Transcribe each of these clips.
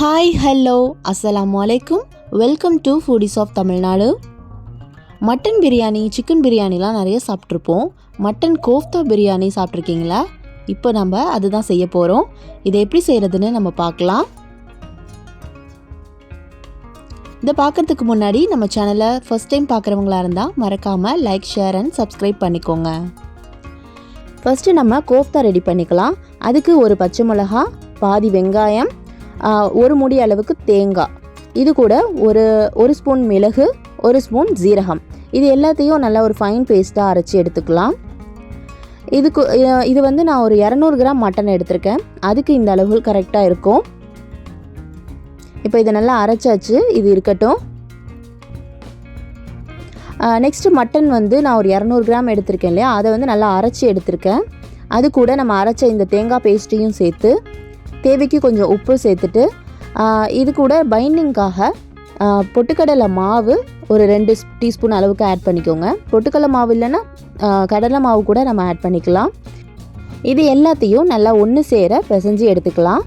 Hi hello அஸ்ஸலாம் வலைக்கும் welcome to foodies of Tamil Nadu mutton biryani chicken பிரியாணிலாம் நிறைய சாப்பிட்ருப்போம். மட்டன் கோஃப்தா பிரியாணி சாப்பிட்ருக்கீங்களா? இப்போ நம்ம அதுதான் செய்ய போகிறோம் இதை எப்படி செய்கிறதுன்னு நம்ம பார்க்கலாம். இதை பார்க்குறதுக்கு முன்னாடி நம்ம சேனலை ஃபஸ்ட் டைம் பார்க்குறவங்களா இருந்தால் மறக்காமல் லைக் ஷேர் அண்ட் சப்ஸ்கிரைப் பண்ணிக்கோங்க. ஃபஸ்ட்டு நம்ம கோஃப்தா ரெடி பண்ணிக்கலாம். அதுக்கு ஒரு பச்சை மிளகா பாதி வெங்காயம் ஒரு முடி அளவுக்கு தேங்காய். இது கூட ஒரு ஒரு ஸ்பூன் மிளகு ஒரு ஸ்பூன் ஜீரகம். இது எல்லாத்தையும் நல்லா ஒரு ஃபைன் பேஸ்ட்டாக அரைச்சி எடுத்துக்கலாம். இதுக்கு இது வந்து நான் ஒரு இரநூறு கிராம் மட்டன் எடுத்திருக்கேன். அதுக்கு இந்த அளவு கரெக்டாக இருக்கும். இப்போ இதை நல்லா அரைச்சாச்சு. இது இருக்கட்டும். நெக்ஸ்ட்டு மட்டன் வந்து நான் ஒரு இரநூறு கிராம் எடுத்திருக்கேன் இல்லையா? அதை வந்து நல்லா அரைச்சி எடுத்திருக்கேன். அது கூட நம்ம அரைச்ச இந்த தேங்காய் பேஸ்ட்டையும் சேர்த்து தேவைக்கு கொஞ்சம் உப்பு சேர்த்துட்டு இது கூட பைண்டிங்காக பொட்டுக்கடலை மாவு ஒரு ரெண்டு டீஸ்பூன் அளவுக்கு ஆட் பண்ணிக்கோங்க. பொட்டுக்கடலை மாவு இல்லைன்னா கடலை மாவு கூட நம்ம ஆட் பண்ணிக்கலாம். இது எல்லாத்தையும் நல்லா ஒன்று சேர பிசைஞ்சு எடுத்துக்கலாம்.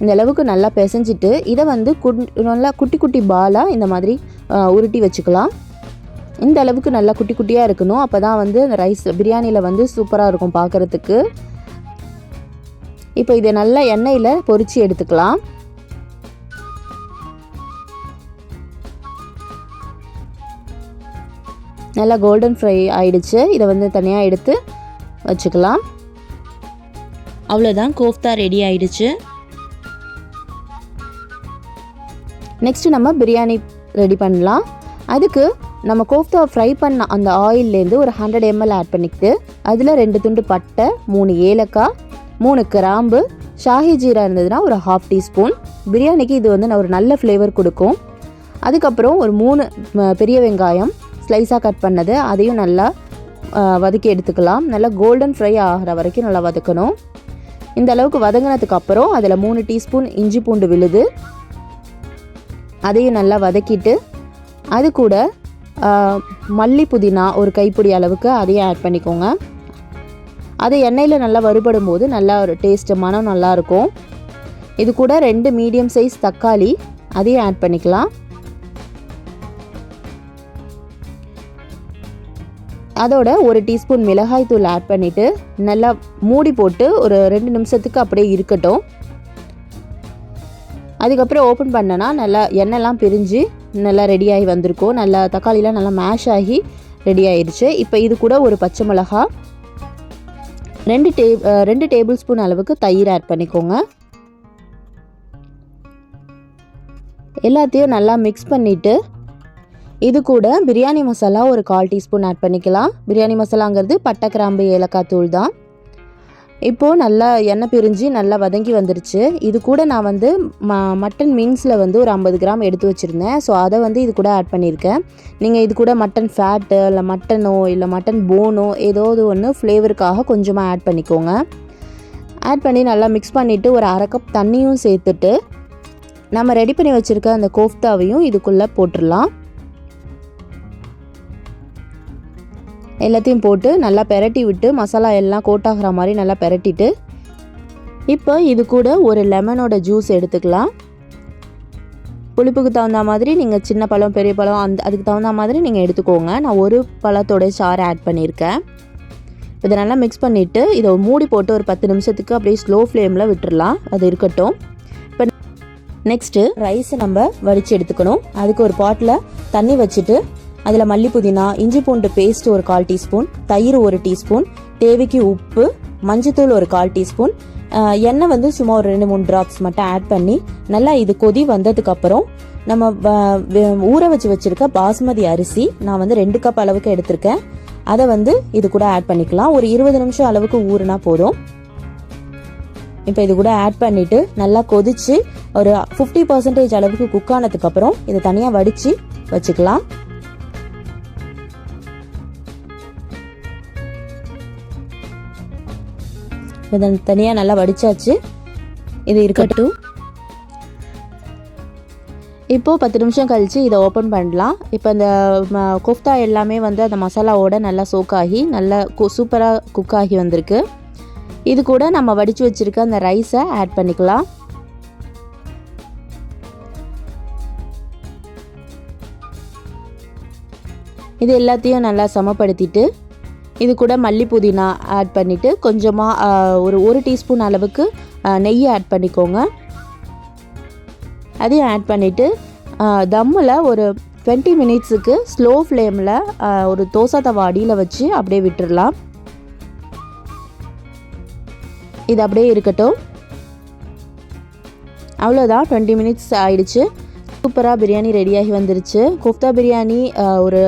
இந்த அளவுக்கு நல்லா பிசைஞ்சிட்டு இதை வந்து குட் நல்லா குட்டி குட்டி பாலாக இந்த மாதிரி உருட்டி வச்சுக்கலாம். இந்த அளவுக்கு நல்லா குட்டி குட்டியாக இருக்கணும். அப்போ தான் வந்து அந்த ரைஸ் பிரியாணியில் வந்து சூப்பராக இருக்கும் பார்க்குறதுக்கு இப்போ இதை நல்லா எண்ணெயில் பொரிச்சு எடுத்துக்கலாம். நல்லா கோல்டன் ஃப்ரை ஆயிடுச்சு. இதை வந்து தனியாக எடுத்து வச்சுக்கலாம். அவ்வளோதான் கோஃப்தா ரெடி ஆயிடுச்சு. நெக்ஸ்ட் நம்ம பிரியாணி ரெடி பண்ணலாம். அதுக்கு நம்ம கோஃப்தா ஃப்ரை பண்ண அந்த ஆயில்லேருந்து ஒரு ஹண்ட்ரட் எம்எல் ஆட் பண்ணிக்கிட்டு அதில் ரெண்டு துண்டு பட்டை மூணு ஏலக்காய் மூணு கிராம்பு ஷாஹி ஜீரா இருந்ததுன்னா ஒரு ஹாஃப் டீஸ்பூன் பிரியாணிக்கு இது வந்து ஒரு நல்ல ஃப்ளேவர் கொடுக்கும். அதுக்கப்புறம் ஒரு மூணு பெரிய வெங்காயம் ஸ்லைஸாக கட் பண்ணது. அதையும் நல்லா வதக்கி எடுத்துக்கலாம். நல்லா கோல்டன் ஃப்ரை ஆகிற வரைக்கும் நல்லா வதக்கணும். இந்த அளவுக்கு வதங்கினதுக்கு அப்புறம் அதில் மூணு டீஸ்பூன் இஞ்சி பூண்டு விழுது. அதையும் நல்லா வதக்கிட்டு அது கூட மல்லி புதினா ஒரு கைப்பிடி அளவுக்கு அதையும் ஆட் பண்ணிக்கோங்க. அது எண்ணெயில் நல்லா வறுபடும் போது நல்லா ஒரு டேஸ்ட்டு மனம் நல்லா இருக்கும் இது கூட ரெண்டு மீடியம் சைஸ் தக்காளி அதையும் ஆட் பண்ணிக்கலாம். அதோட ஒரு டீஸ்பூன் மிளகாய் தூள் ஆட் பண்ணிவிட்டு நல்லா மூடி போட்டு ஒரு ரெண்டு நிமிஷத்துக்கு அப்படியே இருக்கட்டும். அதுக்கப்புறம் ஓப்பன் பண்ணனா நல்லா எண்ணெய்லாம் பிரிஞ்சு நல்லா ரெடியாகி வந்திருக்கும். நல்லா தக்காளிலாம் நல்லா மேஷ் ஆகி ரெடி ஆயிடுச்சு இப்போ இது கூட ஒரு பச்சை மிளகாய் ரெண்டு டே ரெண்டு டேபிள் ஸ்பூன் அளவுக்கு தயிர் ஆட் பண்ணிக்கோங்க. எல்லாத்தையும் நல்லா மிக்ஸ் பண்ணிவிட்டு இது கூட பிரியாணி மசாலா ஒரு கால் டீஸ்பூன் ஆட் பண்ணிக்கலாம். பிரியாணி மசாலாங்கிறது பட்டை கிராம்பு ஏலக்காய் தூள் தான். இப்போது நல்லா எண்ணெய் பிரிஞ்சு நல்லா வதங்கி வந்துருச்சு. இது கூட நான் வந்து ம மட்டன் மீன்ஸில் வந்து ஒரு ஐம்பது கிராம் எடுத்து வச்சுருந்தேன். ஸோ அதை வந்து இது கூட ஆட் பண்ணியிருக்கேன். நீங்கள் இது கூட மட்டன் ஃபேட்டு இல்லை மட்டனோ இல்லை மட்டன் போனோ ஏதாவது ஒன்று ஃப்ளேவருக்காக கொஞ்சமாக ஆட் பண்ணிக்கோங்க. ஆட் பண்ணி நல்லா மிக்ஸ் பண்ணிவிட்டு ஒரு அரை கப் தண்ணியும் சேர்த்துட்டு நம்ம ரெடி பண்ணி வச்சுருக்க அந்த கோஃப்தாவையும் இதுக்குள்ளே போட்டுடலாம். எல்லாத்தையும் போட்டு நல்லா பெரட்டி விட்டு மசாலா எல்லாம் கோட் ஆகிற மாதிரி நல்லா பெரட்டிட்டு இப்போ இது கூட ஒரு லெமனோட ஜூஸ் எடுத்துக்கலாம். புளிப்புக்கு தகுந்த மாதிரி நீங்கள் சின்ன பழம் பெரிய பழம் அந்த அதுக்கு தகுந்த மாதிரி நீங்கள் எடுத்துக்கோங்க. நான் ஒரு பழத்தோட சாறு ஆட் பண்ணியிருக்கேன். இதை நல்லா மிக்ஸ் பண்ணிவிட்டு இதை மூடி போட்டு ஒரு பத்து நிமிஷத்துக்கு அப்படியே ஸ்லோ ஃப்ளேமில் விட்டுடலாம் அது இருக்கட்டும். இப்போ நெக்ஸ்ட்டு ரைஸை நம்ம வடித்து எடுத்துக்கணும். அதுக்கு ஒரு பாட்டில் தண்ணி வச்சுட்டு அதில் மல்லி புதினா இஞ்சி பூண்டு பேஸ்ட் ஒரு கால் டீஸ்பூன் தயிர் ஒரு டீஸ்பூன் தேவைக்கு உப்பு மஞ்சத்தூள் ஒரு கால் டீஸ்பூன் எண்ணெய் வந்து சும்மா ஒரு ரெண்டு மூணு ட்ராப்ஸ் மட்டும் ஆட் பண்ணி நல்லா இது கொதி வந்ததுக்கப்புறம் நம்ம வ- ஊற வச்சு வச்சிருக்க பாஸ்மதி அரிசி நான் வந்து ரெண்டு கப் அளவுக்கு எடுத்திருக்கேன். அதை வந்து இது கூட ஆட் பண்ணிக்கலாம். ஒரு இருபது நிமிஷம் அளவுக்கு ஊறுனா போதும். இப்போ இது கூட ஆட் பண்ணிட்டு நல்லா கொதிச்சு ஒரு ஃபிஃப்டி பர்சன்டேஜ் அளவுக்கு குக் ஆனதுக்கப்புறம் இதை தனியாக வடித்து வச்சுக்கலாம். தனியாக நல்லா வடித்தாச்சு இது இருக்கட்டும். இப்போது பத்து நிமிஷம் கழித்து இதை ஓப்பன் பண்ணலாம். இப்போ இந்த கோஃப்தா எல்லாமே வந்து அந்த மசாலாவோட நல்லா சோக்காகி நல்லா சூப்பராக குக் ஆகி வந்திருக்கு. இது கூட நம்ம வடித்து வச்சுருக்க அந்த ரைஸை ஆட் பண்ணிக்கலாம். இது எல்லாத்தையும் நல்லா சமப்படுத்திட்டு இது கூட மல்லி புதினா ஆட் பண்ணிவிட்டு கொஞ்சமாக ஒரு ஒரு டீஸ்பூன் அளவுக்கு நெய்யை நெய் ஆட் பண்ணிக்கோங்க. அதையும் ஆட் பண்ணிவிட்டு தம்மில் ஒரு டுவெண்ட்டி மினிட்ஸுக்கு ஸ்லோ ஃப்ளேமில் ஒரு தோசை தவா அடியில் வச்சு அப்படியே விட்டுறலாம். இது அப்படியே இருக்கட்டும். அவ்வளோதான் டுவெண்ட்டி மினிட்ஸ் ஆயிடுச்சு. சூப்பராக பிரியாணி ரெடியாகி வந்துருச்சு. கோஃப்தா பிரியாணி ஒரு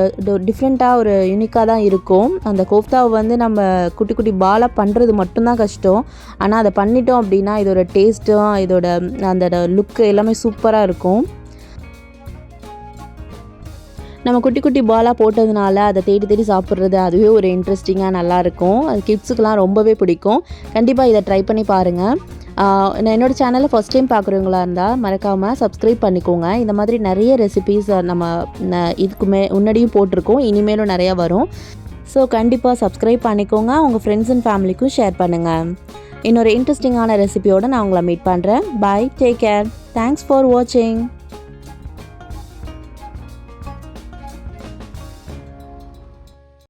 டிஃப்ரெண்ட்டாக ஒரு யூனிக்காக தான் இருக்கும். அந்த கோஃப்தாவை வந்து நம்ம குட்டி குட்டி பாலாக பண்ணுறது மட்டும்தான் கஷ்டம். ஆனால் அதை பண்ணிட்டோம் அப்படின்னா இதோட டேஸ்ட்டும் இதோட அந்த லுக்கு எல்லாமே சூப்பராக இருக்கும். நம்ம குட்டி குட்டி பாலாக போட்டதுனால அதை தேடி தேடி சாப்பிட்றது அதுவே ஒரு இன்ட்ரெஸ்டிங்காக நல்லாயிருக்கும் அது கிட்ஸுக்கெலாம் ரொம்பவே பிடிக்கும். கண்டிப்பாக இதை ட்ரை பண்ணி பாருங்கள் நான் என்னோட சேனலை ஃபஸ்ட் டைம் பார்க்குறவங்களா இருந்தால் மறக்காமல் சப்ஸ்கிரைப் பண்ணிக்கோங்க. இந்த மாதிரி நிறைய ரெசிபீஸ் நம்ம ந- இதுக்கு மே முன்னாடியும் போட்டிருக்கோம். இனிமேலும் நிறையா வரும். ஸோ கண்டிப்பாக சப்ஸ்கிரைப் பண்ணிக்கோங்க. உங்கள் ஃப்ரெண்ட்ஸ் அண்ட் ஃபேமிலிக்கும் ஷேர் பண்ணுங்கள் இன்னொரு இன்ட்ரெஸ்டிங்கான ரெசிபியோடு நான் உங்களை மீட் பண்ணுறேன் bye take care thanks for வாட்சிங்